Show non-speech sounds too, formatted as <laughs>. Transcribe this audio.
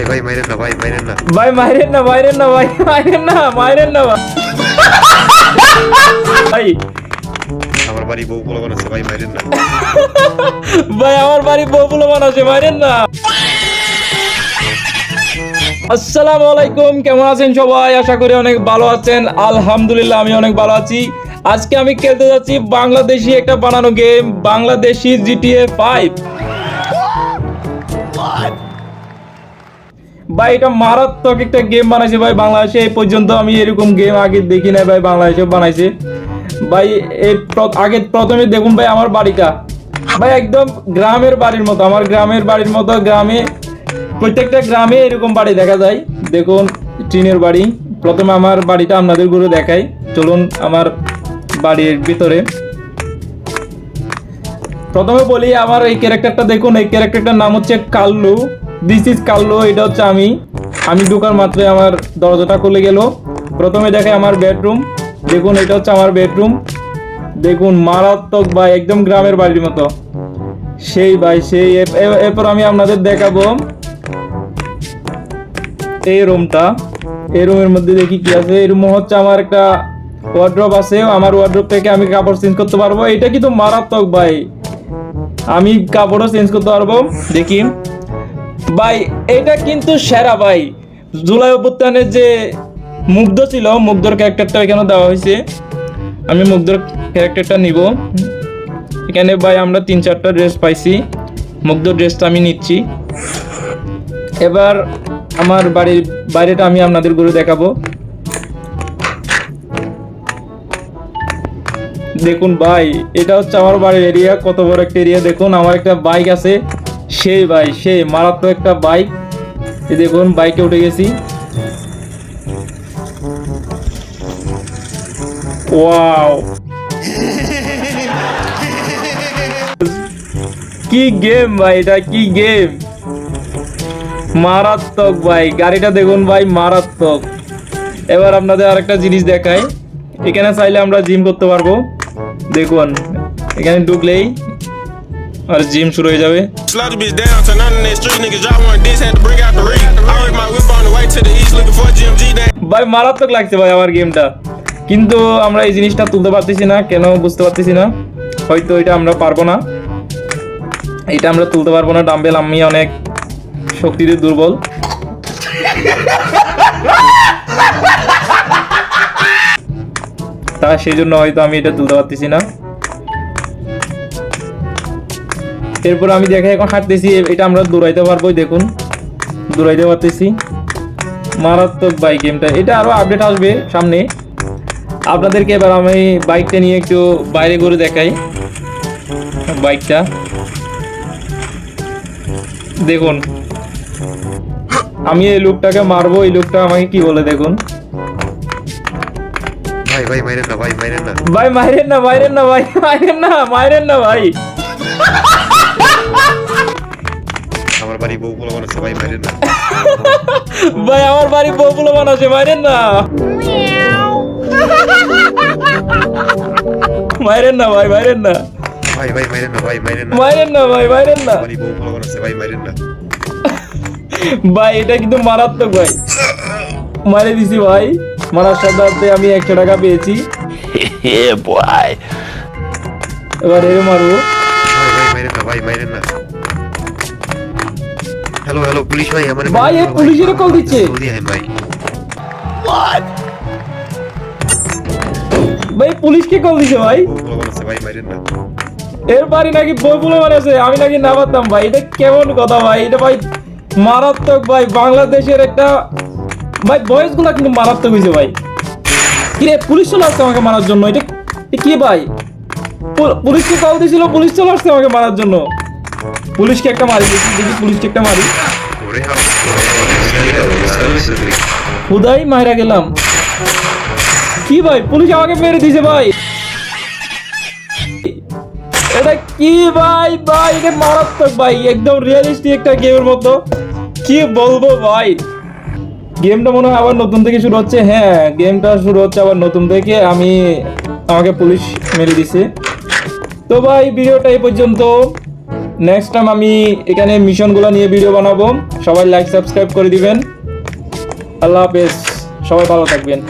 ভাই ভাই মাইরেন না ভাই মাইরেন না। ভাই মাইরেন না মাইরেন না ভাই মাইরেন না মাইরেন না ভাই। আমার বাড়ি বউ পোলাবান আছে ভাই মাইরেন না। ভাই আমার বাড়ি বউগুলো আছে মাইরেন না। আসসালামু আলাইকুম কেমন আছেন সবাই? আশা করি অনেক ভালো আছেন। আলহামদুলিল্লাহ আমি অনেক ভালো আছি। আজকে আমি খেলতে যাচ্ছি বাংলাদেশি একটা বানানো গেম বাংলাদেশি জিটিএ ফাইভ ভাই, এটা মারাত্মক একটা গেম বানাইছে ভাই বাংলাদেশে। এই পর্যন্ত আমি এরকম গেম আগে দেখি নাই ভাই বাংলাদেশে বানাইছে। ভাই, এই আগে প্রথমে দেখুন ভাই আমার বাড়িটা। ভাই, একদম গ্রামের বাড়ির মতো। আমার গ্রামের বাড়ির মতো গ্রামে, প্রত্যেকটা গ্রামে এরকম বাড়ি দেখা যায়। দেখুন, টিনের বাড়ি। প্রথমে আমার বাড়িটা আপনাদেরগুলো দেখাই। চলুন আমার বাড়ির ভিতরে। প্রথমে বলি, আমার এই ক্যারেক্টারটা দেখুন। এই ক্যারেক্টারটার নাম হচ্ছে কাল্লু। দিস ইজ কাল্লু এটা হচ্ছে আমি। আমি ঢোকার মাত্রই আমার দরজাটা খুলে গেল। প্রথমে দেখে আমার বেডরুম দেখুন, এটা হচ্ছে আমার বেডরুম দেখুন, মারাত্মক ভাই, একদম গ্রামের বাড়ির মতো। সেই ভাই, সেই এর- এর- এরপর আমি আপনাদের দেখাবো। এই রুমটা এই রুমের মধ্যে দেখি কি আছে। এই রুম হচ্ছে আমার একটা ওয়ার্ড্রপ আছে। আমার ওয়ার্ড্রপ থেকে আমি কাপড় চেঞ্জ করতে পারব। এটা কিন্তু মারাত্মক ভাই। আমি কাপড়ও চেঞ্জ করতে পারব। দেখি। ভাই, এটা কিন্তু সেরা ভাই। জুলাই অভ্যুত্থানের যে মুগ্ধ ছিল, মুগ্ধর ক্যারেক্টারটা এখানে দেওয়া হয়েছে। আমি মুগ্ধর ক্যারেক্টারটা নিব। এখানে ভাই, আমরা তিন চারটা ড্রেস পাইছি। মুগ্ধ ড্রেসটা আমি নিচ্ছি। এবার আমার বাড়ির বাইরেটা আমি আপনাদের ঘুরে দেখাবো। দেখুন ভাই, এটা হচ্ছে আমার বাড়ির এরিয়া কত বড় একটা এরিয়া দেখুন, আমার একটা বাইক আছে। সেই ভাই, সেই মারাত্মক একটা বাইক এই দেখুন বাইকে উঠে গেছি। ওয়াও। কি গেম ভাই, এটা কি গেম মারাত্মক ভাই, গাড়িটা দেখুন ভাই, মারাত্মক। এবার আপনাদের আরেকটা জিনিস দেখাই। এখানে চাইলে আমরা জিম করতে পারব। দেখুন, এখানে ঢুকলেই আর জিম শুরু হয়ে যাবে. ভাই মারাত্মক লাগছে ভাই আমার গেমটা। কিন্তু আমরা এই জিনিসটা তুলতে পারতেছি না কেন বুঝতে পারতেছি না। হয়তো এটা আমরা পারব না। এটা আমরা তুলতে পারব না। ডাম্বেল আমি অনেক শক্তিতে দুর্বল। তা সেই জন্য হয়তো আমি এটা তুলতে পারতেছি না। এরপর আমি দেখে এখন হাঁটতেছি এটা আমরা দৌড়াইতে পারব দেখুন। দৌড়াইতে পারতেছি। মারাত্মক বাইক গেমটা এটা আরও আপডেট আসবে সামনে। আপনাদেরকে এবার আমি বাইকটা নিয়ে একটু বাইরে করে দেখাই। বাইকটা দেখুন। আমি এই লোকটাকে মারবো এই লোকটা আমাকে কি বলে দেখুন। ভাই ভাই মাইরেন না ভাই মাইরেন না। ভাই মাইরেন না মাইরেন না ভাই মাইরেন না মাইরেন না ভাই। আমার বাড়ি বউ আছে ভাই মাইরেন না। ভাই আমার বাড়ি বউগুলো বানাচ্ছে মাইরেন না। মাইরেন না ভাই মাইরেন না। ভাই ভাই মাইরেন না ভাই মাইরেন না। মাইরেন না ভাই মাইরেন না। বাড়ি বউ পোলাবান আছে ভাই মাইরেন না। ভাই এটা কিন্তু মারাত্মক ভাই। মারে দিছি ভাই। মারার সাথে আমি একশো টাকা পেয়েছি। <laughs> এবার এর মারবো। মাইরেন না ভাই মাইরেন না। হ্যালো হ্যালো পুলিশ ভাই আমার ভাই, এ পুলিশেরও call দিচ্ছে। জলদি আয় ভাই। ভাই পুলিশকে কল দিছে ভাই? ভাই মাইরেন না। এর বাড়ি নাকি বই বলে মানেছে আমি নাকি না পারতাম ভাই এটা কেমন কথা ভাই এটা ভাই মারাত্মক ভাই বাংলাদেশের একটা ভাই বয়সগুলা কিন্তু মারাত্মক হয়েছে ভাই। কিরে পুলিশ চলে আসছে আমাকে মারার জন্য এটা কি ভাই? পুলিশকে কল দিয়েছিল, পুলিশ চলে আসছে আমাকে মারার জন্য। পুলিশকে একটা মারি, দেখি পুলিশকে একটা মারি। হুদাই গেলাম। কি ভাই, পুলিশ আমাকে মেরে দিয়েছে ভাই। এটা কি ভাই ভাই, এটা মারাত্মক ভাই, একদম রিয়েলিস্টিক একটা গেমের মতো। কি বলব ভাই? গেমটা মনে হয় আবার নতুন থেকে শুরু হচ্ছে। হ্যাঁ গেমটা শুরু হচ্ছে আবার নতুন থেকে। আমি আমাকে পুলিশ মেরে দিছে তো ভাই, ভিডিওটা এই পর্যন্ত। নেক্সট টাইম আমি এখানে মিশনগুলো নিয়ে ভিডিও বানাবো। সবাই লাইক সাবস্ক্রাইব করে দিবেন। আল্লাহ হাফেজ। সবাই ভালো থাকবেন।